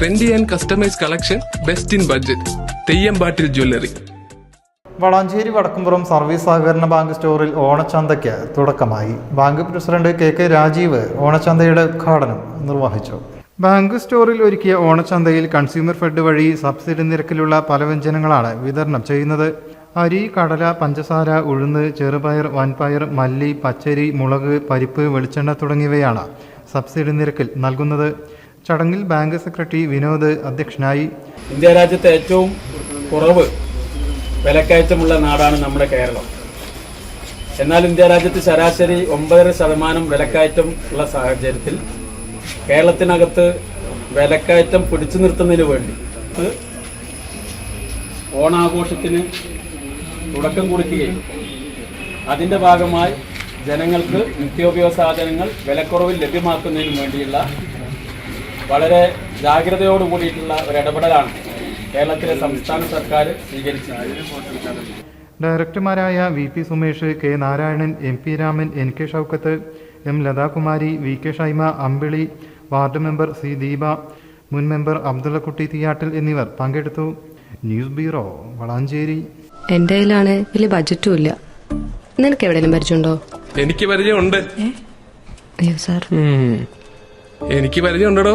Trendy and customise collection best in budget Theyyampattil jewellery Valanchery Vadakkumpuram service സഹകരണ bank സ്റ്റോറിൽ ഓണച്ചന്തയ്ക്ക് തുടക്കമായി. Bank president K K Rajeev ഓണച്ചന്തയുടെ ഉദ്ഘാടനം നിർവഹിച്ചു. ബാങ്ക് സ്റ്റോറിൽ ഒരുക്കിയ ഓണച്ചന്തയിൽ കൺസ്യൂമർ ഫെഡ് വഴി സബ്സിഡി നിരക്കിലുള്ള പല വ്യഞ്ജനങ്ങളാണ് വിതരണം ചെയ്യുന്നത്. അരി കടല പഞ്ചസാര ഉഴുന്ന് ചെറുപയർ വൻപയർ മല്ലി പച്ചരി മുളക് പരിപ്പ് വെളിച്ചെണ്ണ തുടങ്ങിയവയാണ് സബ്സിഡി നിരക്കിൽ നൽകുന്നത്. ചടങ്ങിൽ ബാങ്ക് സെക്രട്ടറി വിനോദ് അധ്യക്ഷനായി. ഇന്ത്യ രാജ്യത്തെ ഏറ്റവും കുറവ് വിലക്കയറ്റമുള്ള നാടാണ് നമ്മുടെ കേരളം. എന്നാൽ ഇന്ത്യ രാജ്യത്ത് ശരാശരി ഒമ്പതര ശതമാനം വിലക്കയറ്റം ഉള്ള സാഹചര്യത്തിൽ കേരളത്തിനകത്ത് വിലക്കയറ്റം പിടിച്ചു നിർത്തുന്നതിന് വേണ്ടി ഓണാഘോഷത്തിന് തുടക്കം കുറിക്കുകയും അതിന്റെ ഭാഗമായി ജനങ്ങൾക്ക് നിത്യോപയോഗ സാധനങ്ങൾ വിലക്കുറവിൽ ലഭ്യമാക്കുന്നതിന് വേണ്ടിയുള്ള വളരെ ജാഗ്രതയോട് കൂടിയിട്ടുള്ള ഒരു ഇടപെടലാണ് കേരളത്തിലെ സംസ്ഥാന സർക്കാർ സ്വീകരിച്ചത്. ഡയറക്ടർമാരായ V P Sumesh K Narayanan M P Raman N K Shoukath M Lathakumari V K Shaima Ambili ward member C Deepa മുൻ മെമ്പർ അബ്ദുള്ളക്കുട്ടി തിയാട്ടിൽ എന്നിവർ പങ്കെടുത്തു. News bureau Valanchery. എന്റെ കയ്യിലാണ് വലിയ ബജറ്റും ഇല്ല. നിനക്ക് എവിടെയെങ്കിലും പരിചയമുണ്ടോ? എനിക്ക് പരിചയമുണ്ട്. അയ്യോ സാർ എനിക്ക് പരിചയമുണ്ടോ